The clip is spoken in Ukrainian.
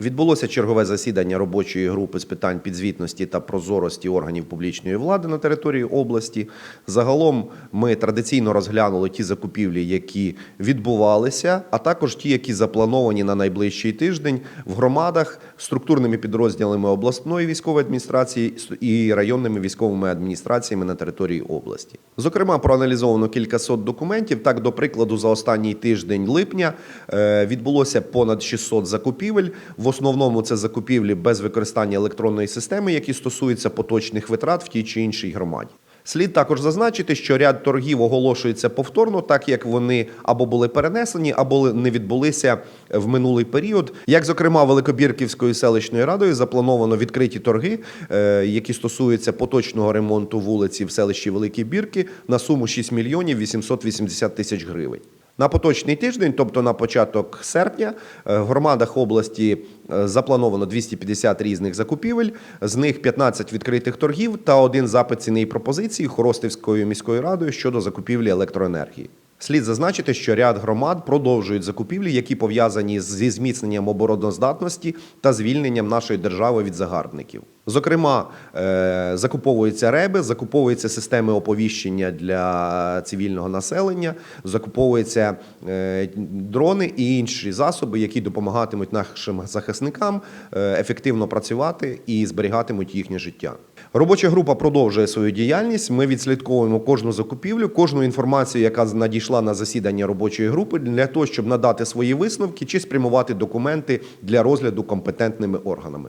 Відбулося чергове засідання робочої групи з питань підзвітності та прозорості органів публічної влади на території області. Загалом ми традиційно розглянули ті закупівлі, які відбувалися, а також ті, які заплановані на найближчий тиждень в громадах структурними підрозділами обласної військової адміністрації і районними військовими адміністраціями на території області. Зокрема, проаналізовано кількасот документів. Так, до прикладу, за останній тиждень липня е, відбулося понад 600 закупівель. В основному це закупівлі без використання електронної системи, які стосуються поточних витрат в тій чи іншій громаді. Слід також зазначити, що ряд торгів оголошується повторно, так як вони або були перенесені, або не відбулися в минулий період. Як, зокрема, Великобірківською селищною радою заплановано відкриті торги, е, які стосуються поточного ремонту вулиці в селищі Великі Бірки на суму 6 мільйонів 880 тисяч гривень. На поточний тиждень, тобто на початок серпня, е, в громадах області е, заплановано 250 різних закупівель, з них 15 відкритих торгів та один запит ціни і пропозиції Хоростівською міською радою щодо закупівлі електроенергії. Слід зазначити, що ряд громад продовжують закупівлі, які пов'язані зі зміцненням обороноздатності та звільненням нашої держави від загарбників. Зокрема, е, закуповуються реби, закуповуються системи оповіщення для цивільного населення, закуповуються е, дрони і інші засоби, які допомагатимуть нашим захисникам е, ефективно працювати і зберігатимуть їхнє життя. Робоча група продовжує свою діяльність. Ми відслідковуємо кожну закупівлю, кожну інформацію, яка надійшла на засідання робочої групи, для того, щоб надати свої висновки чи спрямувати документи для розгляду компетентними органами.